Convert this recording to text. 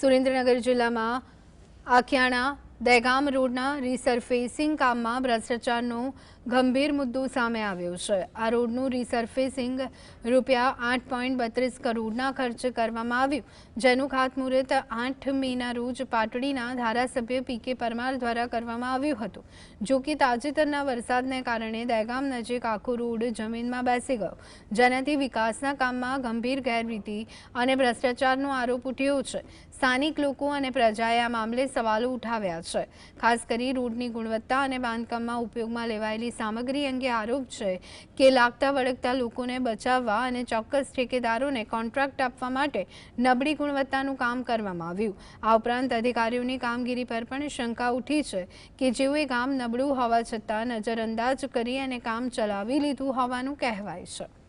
સુરેન્દ્રનગર જિલ્લામાં આખિયાણા દહેગામ રોડના રીસર્ફેસિંગ કામમાં ભ્રષ્ટાચારનો ગંભીર મુદ્દો સામે આવ્યો છે. આ રોડનું રીસર્ફેસિંગ રૂપિયા આઠ પોઈન્ટ બત્રીસ કરોડના ખર્ચે કરવામાં આવ્યું, જેનું ખાતમુહૂર્ત આઠ મેના રોજ પાટડીના ધારાસભ્ય પી કે પરમાર દ્વારા કરવામાં આવ્યું હતું. જો કે તાજેતરના વરસાદને કારણે દહેગામ નજીક આખો રોડ જમીનમાં બેસી ગયો. જેનાથી વિકાસના કામમાં ગંભીર ગેરરીતિ અને ભ્રષ્ટાચારનો આરોપ ઉઠ્યો છે. સ્થાનિક લોકો અને પ્રજાએ આ મામલે સવાલો ઉઠાવ્યા છે. ખાસ કરી રોડની ગુણવત્તા અને બાંધકામમાં ઉપયોગમાં લેવાયેલી સામગ્રી અંગે આરોપ છે કે લાગતા વળગતા લોકોને બચાવવા અને ચોક્કસ ઠેકેદારોને કોન્ટ્રાક્ટ આપવા માટે નબળી ગુણવત્તાનું કામ કરવામાં આવ્યું. આ ઉપરાંત અધિકારીઓની કામગીરી પર પણ શંકા ઉઠી છે કે જેઓએ કામ નબળું હોવા છતાં નજરઅંદાજ કરી અને કામ ચલાવી લીધું હોવાનું કહેવાય છે.